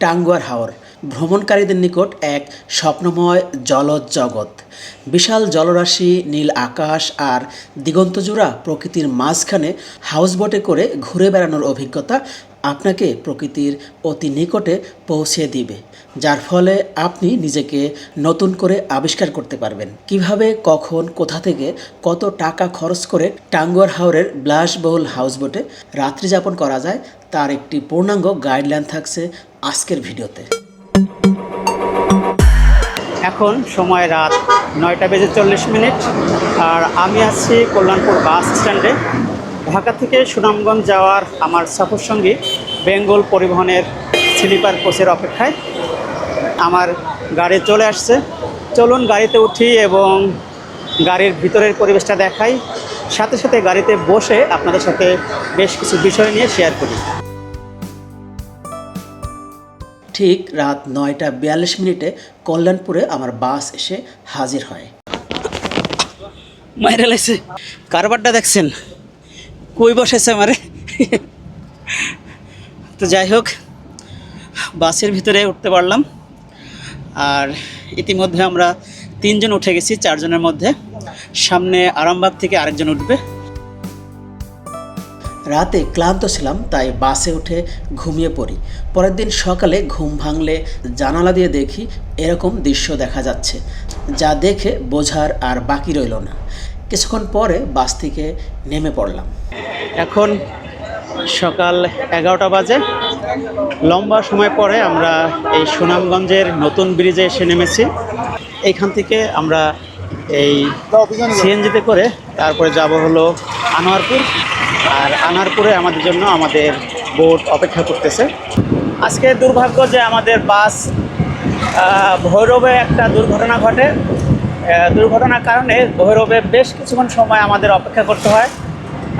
টাঙ্গুয়ার হাওর, ভ্রমণকারীদের নিকট এক স্বপ্নময় জলজ জগৎ। বিশাল জলরাশি, নীল আকাশ আর দিগন্তজোড়া প্রকৃতির মাঝখানে হাউসবোটে করে ঘুরে বেড়ানোর অভিজ্ঞতা আপনাকে প্রকৃতির অতি নিকটে পৌঁছে দিবে, যার ফলে আপনি নিজেকে নতুন করে আবিষ্কার করতে পারবেন। কীভাবে, কখন, কোথা থেকে কত টাকা খরচ করে টাঙ্গুয়ার হাওরের বিলাসবহুল হাউসবোটে রাত্রি যাপন করা যায়, তার একটি পূর্ণাঙ্গ গাইডলাইন থাকছে আজকের ভিডিওতে। এখন সময় রাত নয়টা বেজে চল্লিশ মিনিট, আর আমি আছি কল্যাণপুর বাস স্ট্যান্ডে। ঢাকা থেকে সুনামগঞ্জ যাওয়ার আমার সফর সঙ্গী বেঙ্গল পরিবহনের স্লিপার কোচের অপেক্ষায়। আমার গাড়ি চলে আসছে। চলুন গাড়িতে উঠি এবং গাড়ির ভিতরের পরিবেশটা দেখাই। সাথে সাথে গাড়িতে বসে আপনাদের সাথে বেশ কিছু বিষয় নিয়ে শেয়ার করি। ঠিক রাত নয়টা বিয়াল্লিশ মিনিটে কল্যাণপুরে আমার বাস এসে হাজির হয়। মাইরে লাগছে কারবারটা দেখছেন? কই বসেছে আমারে? তো যাই হোক, বাসের ভিতরে উঠতে পারলাম। আর ইতিমধ্যে আমরা তিনজন উঠে গেছি, চারজনের মধ্যে। সামনে আরামবাগ থেকে আরেকজন উঠবে। রাতে ক্লান্ত ছিলাম, তাই বাসে উঠে ঘুমিয়ে পড়ি। পরের দিন সকালে ঘুম ভাঙলে জানালা দিয়ে দেখি এরকম দৃশ্য দেখা যাচ্ছে, যা দেখে বোঝার আর বাকি রইল না। কিছুক্ষণ পরে বাস থেকে নেমে পড়লাম। এখন সকাল এগারোটা বাজে। লম্বা সময় পরে আমরা এই সুনামগঞ্জের নতুন ব্রিজে এসে নেমেছি। এইখান থেকে আমরা এই সিএনজিতে করে তারপরে যাব হলো আনোয়ারপুর। আর আনোয়ারপুরে আমাদের জন্য আমাদের বোট অপেক্ষা করতেছে। আজকে দুর্ভাগ্য যে আমাদের বাস ভৈরবে একটা দুর্ঘটনা ঘটে। দুর্ঘটনার কারণে ভৈরবে বেশ কিছুক্ষণ সময় আমাদের অপেক্ষা করতে হয়।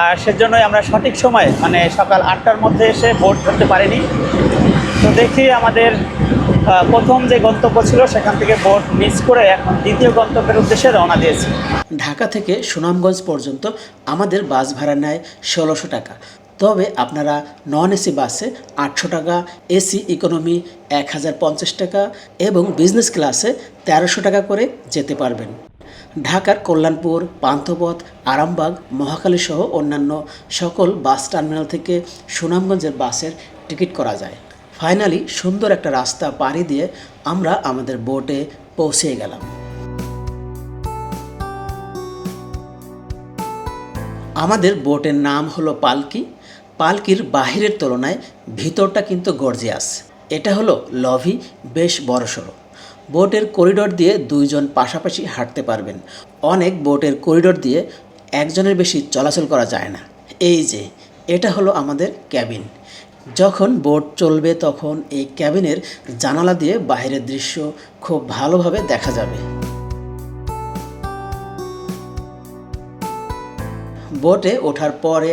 আর সেজন্যই আমরা সঠিক সময় মানে সকাল আটটার মধ্যে এসে বোট ধরতে পারিনি। তো দেখি আমাদের প্রথম যে গন্তব্য ছিল, সেখান থেকে বোট মিস করে এখন দ্বিতীয় গন্তব্যের উদ্দেশ্যে রওনা দিয়েছি। ঢাকা থেকে সুনামগঞ্জ পর্যন্ত আমাদের বাস ভাড়া নেয় ষোলোশো টাকা। তবে আপনারা নন এসি বাসে আটশো টাকা, এসি ইকোনমি এক হাজার পঞ্চাশ টাকা এবং বিজনেস ক্লাসে তেরোশো টাকা করে যেতে পারবেন। ঢাকার কল্যাণপুর, পান্থপথ, আরামবাগ মহাখালী সহ অন্যান্য সকল বাস টার্মিনাল থেকে সুনামগঞ্জের বাসের টিকিট করা যায়। ফাইনালি সুন্দর একটা রাস্তা পাড়ি দিয়ে আমরা আমাদের বোটে পৌঁছে গেলাম। আমাদের বোটের নাম হলো পালকি। পালকির বাহিরের তুলনায় ভিতরটা কিন্তু গর্জিয়াস এটা হলো লভি বেশ বড়সড়। বোটের করিডোর দিয়ে দুইজন পাশাপাশি হাঁটতে পারবেন। অনেক বোটের করিডোর দিয়ে একজনের বেশি চলাচল করা যায় না। এই যে, এটা হলো আমাদের ক্যাবিন যখন বোট চলবে তখন এই ক্যাবিনের জানালা দিয়ে বাইরের দৃশ্য খুব ভালোভাবে দেখা যাবে। বোটে ওঠার পরে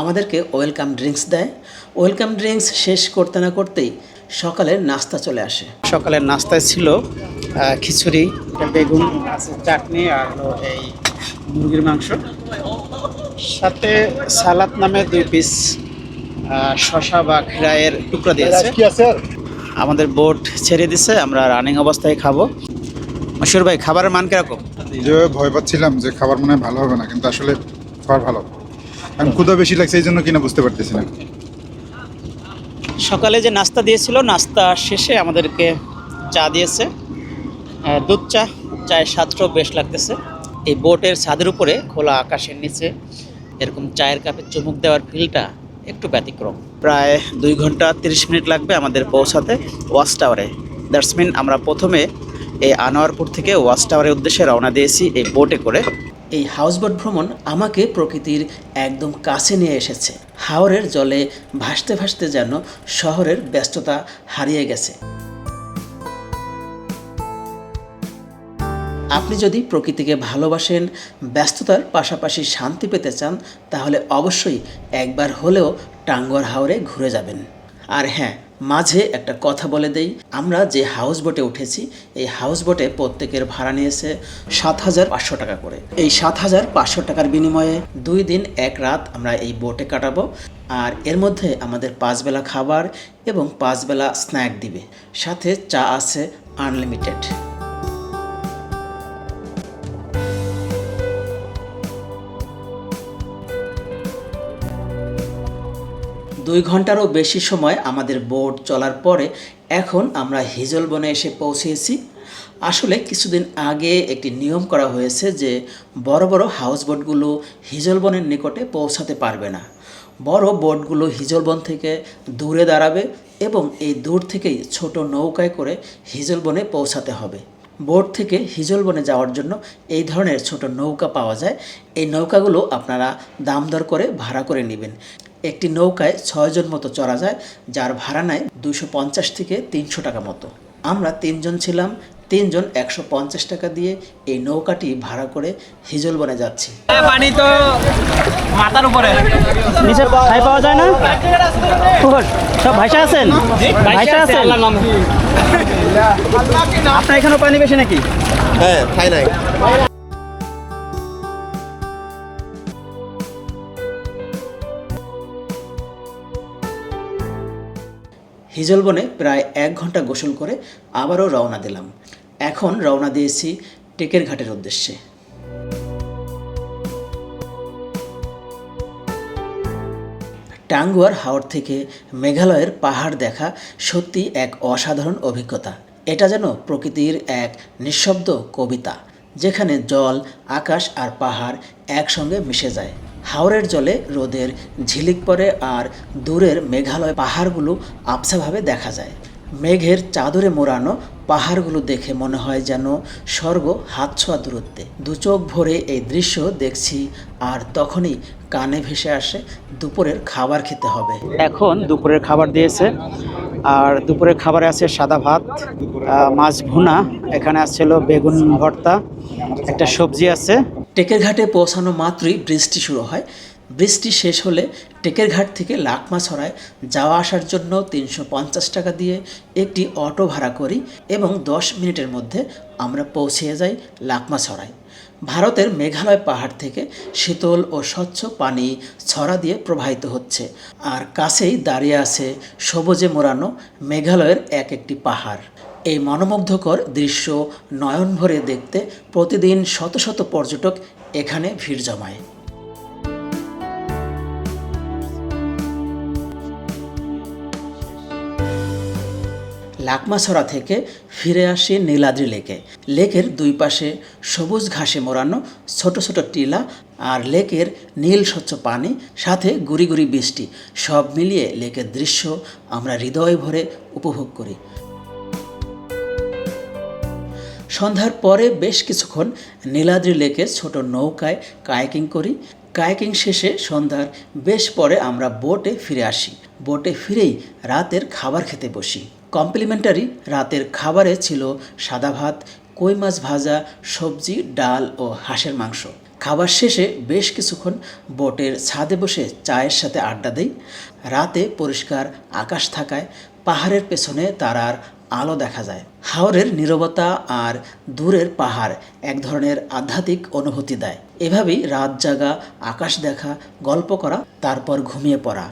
আমাদেরকে ওয়েলকাম ড্রিঙ্কস দেয়। ওয়েলকাম ড্রিঙ্কস শেষ করতে না করতেই সকালের নাস্তা চলে আসে। সকালের নাস্তায় ছিল খিচুড়ি, বেগুন চাটনি আর এই মুরগির মাংস। সাথে সালাদ নামে দুই পিস শশা বা খিরায়ের টুকরা দিয়েছে। আমাদের বোট ছেড়ে দিছে আমরা রানিং অবস্থায় খাব। মশুর ভাই খাবারের মান কীরকম? যেভাবে ভয় পাচ্ছিলাম যে খাবার মনে ভালো হবে না কিন্তু আসলে খাবার ভালো। আমি ক্ষুদা বেশি লাগছে এই জন্য কিনা বুঝতে পারতেছি না। সকালে যে নাস্তা দিয়েছিল নাস্তা শেষে আমাদেরকে চা দিয়েছে। দুধ চা চায়ের স্বাদটাও বেশ লাগতেছে। এই বোটের ছাদের উপরে খোলা আকাশের নিচে এরকম চায়ের কাপে চুমুক দেওয়ার ফিলটা একটু ব্যতিক্রম। প্রায় দুই ঘণ্টা তিরিশ মিনিট লাগবে আমাদের পৌঁছাতে ওয়াচ টাওয়ারে। দ্যাটস মিন আমরা প্রথমে এই আনোয়ারপুর থেকে ওয়াচ টাওয়ারের উদ্দেশ্যে রওনা দিয়েছি এই বোটে করে। এই হাউসবোট ভ্রমণ আমাকে প্রকৃতির একদম কাছে নিয়ে এসেছে। হাওরের জলে ভাসতে ভাসতে যেন শহরের ব্যস্ততা হারিয়ে গেছে। আপনি যদি প্রকৃতিকে ভালোবাসেন, ব্যস্ততার পাশাপাশি শান্তি পেতে চান, তাহলে অবশ্যই একবার হলেও টাঙ্গর হাওরে ঘুরে যাবেন। আর হ্যাঁ মাঝে একটা কথা বলে দেই। আমরা যে হাউস বোটে উঠেছি, এই হাউস বোটে প্রত্যেকের ভাড়া নিয়েছে সাত হাজার পাঁচশো টাকা করে। এই সাত হাজার পাঁচশো টাকার বিনিময়ে দুই দিন, এক রাত আমরা এই বোটে কাটাবো। আর এর মধ্যে আমাদের পাঁচ বেলা খাবার এবং পাঁচ বেলা স্ন্যাক দিবে। সাথে চা আছে আনলিমিটেড দুই ঘন্টারও বেশি সময় আমাদের বোট চলার পরে এখন আমরা হিজলবনে এসে পৌঁছেছি। আসলে কিছুদিন আগে একটি নিয়ম করা হয়েছে যে বড় বড় হাউস বোটগুলো হিজলবনের নিকটে পৌঁছাতে পারবে না। বড় বোটগুলো হিজলবন থেকে দূরে দাঁড়াবে এবং এই দূর থেকেই ছোট নৌকায় করে হিজলবনে পৌঁছাতে হবে। বোট থেকে হিজলবনে যাওয়ার জন্য এই ধরনের ছোট নৌকা পাওয়া যায়। এই নৌকাগুলো আপনারা দাম দর করে ভাড়া করে নেবেন। একটি নৌকায় ছয়জন মতো চড়া যায় যার ভাড়া নেয় দুশো পঞ্চাশ থেকে তিনশো টাকা মতো। আমরা তিনজন ছিলাম তিনজন একশো পঞ্চাশ টাকা দিয়ে এই নৌকাটি ভাড়া করে হিজলবনে যাচ্ছি। পানি তো মাথার উপরে। নিচে ছাই পাওয়া যায় না? সব ভাইসা আছেন? ভাইসা আছেন? আপনার এখানে পানি বেশি নাকি? হ্যাঁ খাই নাই। হিজলবনে প্রায় এক ঘণ্টা গোসল করে আবারও রওনা দিলাম। এখন রওনা দিয়েছি টেকের ঘাটের উদ্দেশ্যে। টাঙ্গুয়ার হাওর থেকে মেঘালয়ের পাহাড় দেখা সত্যি এক অসাধারণ অভিজ্ঞতা। এটা যেন প্রকৃতির এক নিঃশব্দ কবিতা, যেখানে জল, আকাশ আর পাহাড় একসঙ্গে মিশে যায়। হাওরের জলে রোদের ঝিলিক পড়ে আর দূরের মেঘালয় পাহাড়গুলো আবছাভাবে দেখা যায়। মেঘের চাদরে মোড়ানো পাহাড়গুলো দেখে মনে হয় যেন স্বর্গ হাত ছোঁয়া দূরত্বে। দু চোখ ভরে এই দৃশ্য দেখছি আর তখনই কানে ভেসে আসে, দুপুরের খাবার খেতে হবে। এখন দুপুরের খাবার দিয়েছে আর দুপুরের খাবারে আছে সাদা ভাত মাছ ভুনা, এখানে আসছিল বেগুন ভর্তা, একটা সবজি আছে। টেকের ঘাটে পৌঁছানো মাত্রই বৃষ্টি শুরু হয়। বৃষ্টি শেষ হলে টেকের ঘাট থেকে লাকমা ছড়ায় যাওয়া আসার জন্য তিনশো পঞ্চাশ টাকা দিয়ে একটি অটো ভাড়া করি এবং দশ মিনিটের মধ্যে আমরা পৌঁছে যাই লাকমা ছড়ায় ভারতের মেঘালয় পাহাড় থেকে শীতল ও স্বচ্ছ পানি ছড়া দিয়ে প্রবাহিত হচ্ছে আর কাছেই দাঁড়িয়ে আছে সবুজে মোড়ানো মেঘালয়ের এক একটি পাহাড়। এই মনোমুগ্ধকর দৃশ্য নয়ন ভরে দেখতে প্রতিদিন শত শত পর্যটক এখানে ভিড় জমায়। লাকমাছড়া থেকে ফিরে আসি নীলাদ্রি লেকে। লেকের দুই পাশে সবুজ ঘাসে মোড়ানো ছোট ছোট টিলা আর লেকের নীল স্বচ্ছ পানি, সাথে গুড়ি গুড়ি বৃষ্টি, সব মিলিয়ে লেকের দৃশ্য আমরা হৃদয় ভরে উপভোগ করি। সন্ধ্যার পরে বেশ কিছুক্ষণ নীলাদ্রি লেকে ছোট নৌকায় কায়াকিং করি। কায়াকিং শেষে সন্ধ্যার বেশ পরে আমরা বোটে ফিরে আসি। বোটে ফিরেই রাতের খাবার খেতে বসি। কমপ্লিমেন্টারি রাতের খাবারে ছিল সাদা ভাত, কই মাছ ভাজা, সবজি, ডাল ও হাঁসের মাংস। খাবার শেষে বেশ কিছুক্ষণ বোটের ছাদে বসে চায়ের সাথে আড্ডা দেই। রাতে পরিষ্কার আকাশ থাকায় পাহাড়ের পেছনে তারার আলো দেখা যায়। হাওরের নীরবতা আর দূরের পাহাড় এক ধরনের আধ্যাত্মিক অনুভূতি দেয়। এভাবেই রাত জাগা, আকাশ দেখা, গল্প করা, তারপর ঘুমিয়ে পড়া।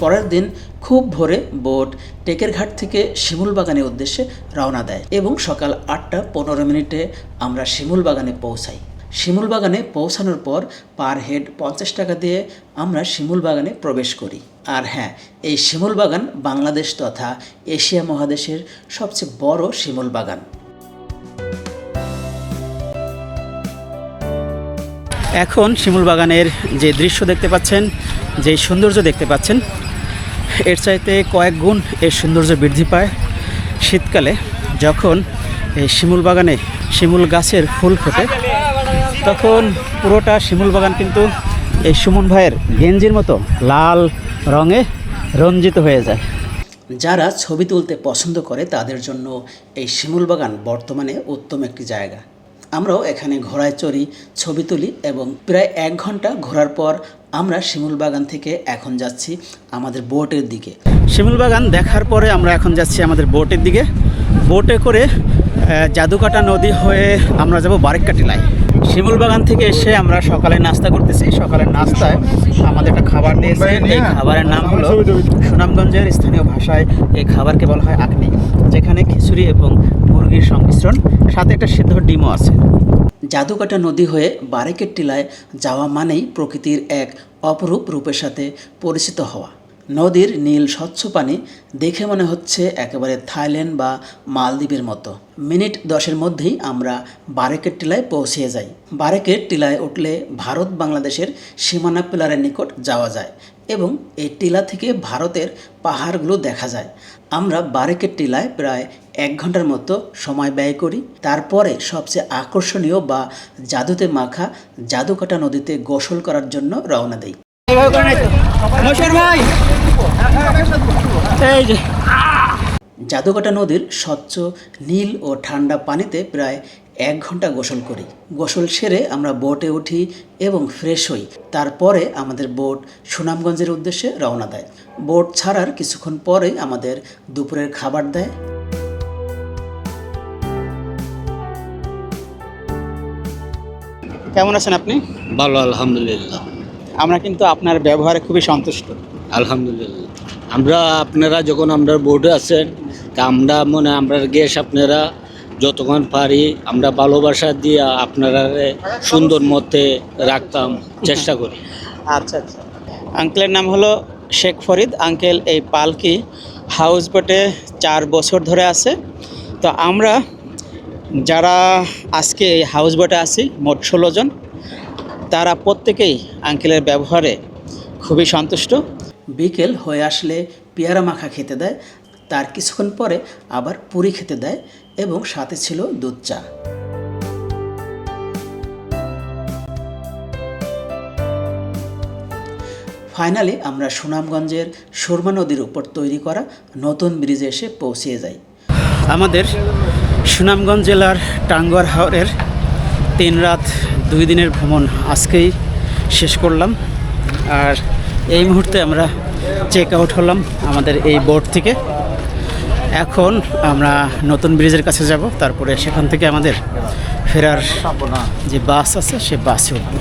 পরের দিন খুব ভোরে বোট টেকের ঘাট থেকে শিমুল বাগানের উদ্দেশ্যে রওনা দেয় এবং সকাল আটটা পনেরো মিনিটে আমরা শিমুল বাগানে পৌঁছাই। শিমুল বাগানে পৌঁছানোর পর পার হেড পঞ্চাশ টাকা দিয়ে আমরা শিমুল বাগানে প্রবেশ করি। আর হ্যাঁ এই শিমুল বাগান বাংলাদেশ তথা এশিয়া মহাদেশের সবচেয়ে বড় শিমুল বাগান এখন শিমুল বাগানের যে দৃশ্য দেখতে পাচ্ছেন, যে সৌন্দর্য দেখতে পাচ্ছেন, এর চাইতে কয়েক গুণ এর সৌন্দর্য বৃদ্ধি পায় শীতকালে, যখন এই শিমুল বাগানে শিমুল গাছের ফুল ফোটে। তখন পুরোটা শিমুল বাগান কিন্তু এই সুমন ভাইয়ের গেঞ্জির মতো লাল রঙে রঞ্জিত হয়ে যায়। যারা ছবি তুলতে পছন্দ করে তাদের জন্য এই শিমুল বাগান বর্তমানে উত্তম একটি জায়গা। আমরাও এখানে ঘোড়ায় চড়ি ছবি তুলি এবং প্রায় এক ঘণ্টা ঘোরার পর আমরা শিমুল বাগান থেকে এখন যাচ্ছি আমাদের বোটের দিকে। শিমুল বাগান দেখার পরে আমরা এখন যাচ্ছি আমাদের বোটের দিকে। বোটে করে জাদুকাটা নদী হয়ে আমরা যাব বারেক্কা টিলায় শিমুল বাগান থেকে এসে আমরা সকালে নাস্তা করতেছি। সকালের নাস্তায় আমাদের একটা খাবার দিয়েছে। এই খাবারের নাম হলো সুনামগঞ্জের স্থানীয় ভাষায় এই খাবারকে বলা হয় আকনি যেখানে খিচুড়ি এবং মুরগির সংমিশ্রণ সাথে একটা সিদ্ধ ডিমও আছে। জাদুকাটা নদী হয়ে বারেকের টিলায় যাওয়া মানেই প্রকৃতির এক অপরূপ রূপের সাথে পরিচিত হওয়া। নদীর নীল স্বচ্ছ পানি দেখে মনে হচ্ছে একেবারে থাইল্যান্ড বা মালদ্বীপের মতো। মিনিট দশের মধ্যেই আমরা বারেকের টিলায় পৌঁছে যাই। বারেকের টিলায় উঠলে ভারত বাংলাদেশের সীমানা পিলারের নিকট যাওয়া যায় এবং এই টিলা থেকে ভারতের পাহাড়গুলো দেখা যায়। আমরা বারেকের টিলায় প্রায় এক ঘণ্টার মতো সময় ব্যয় করি। তারপরে সবচেয়ে আকর্ষণীয় বা জাদুতে মাখা জাদুকাটা নদীতে গোসল করার জন্য রওনা দিই। জাদুকাটা নদীর স্বচ্ছ নীল ও ঠান্ডা পানিতে প্রায় এক ঘণ্টা গোসল করি। গোসল সেরে আমরা বোটে উঠি এবং ফ্রেশ হই। তারপরে আমাদের বোট সুনামগঞ্জের উদ্দেশ্যে রওনা দেয়। বোট ছাড়ার কিছুক্ষণ পরেই আমাদের দুপুরের খাবার দেয়। কেমন আছেন আপনি? ভালো আলহামদুলিল্লাহ। আমরা কিন্তু আপনার ব্যবহারে খুবই সন্তুষ্ট। আলহামদুলিল্লাহ। আমরা আপনারা যখন আমরা বোর্ডে আছেন তা আমরা মনে আমরা গ্যাস আপনারা যতক্ষণ পারি আমরা ভালোবাসা দিয়ে আপনারা সুন্দর মতে রাখতাম চেষ্টা করি। আচ্ছা আচ্ছা। আঙ্কেলের নাম হলো শেখ ফরিদ। আঙ্কেল এই পালকি হাউস বোটে চার বছর ধরে আছে। তো আমরা যারা আজকে এই হাউস বোটে আছি মোট ষোলো জন। তারা প্রত্যেকেই আঙ্কেলের ব্যবহারে খুবই সন্তুষ্ট। বিকেল হয়ে আসলে পেয়ারা মাখা খেতে দেয়, তার কিছুক্ষণ পরে আবার পুরি খেতে দেয় এবং সাথে ছিল দুধ চা। ফাইনালি আমরা সুনামগঞ্জের সুরমা নদীর উপর তৈরি করা নতুন ব্রিজে এসে পৌঁছিয়ে যাই। আমাদের সুনামগঞ্জ জেলার টাঙ্গর হাওরের তিন রাত দুই দিনের ভ্রমণ আজকেই শেষ করলাম। আর এই মুহূর্তে আমরা চেক আউট হলাম আমাদের এই বোর্ড থেকে। এখন আমরা নতুন ব্রিজের কাছে যাব, তারপরে সেখান থেকে আমাদের ফেরার যে বাস আছে, সে বাসে উঠব।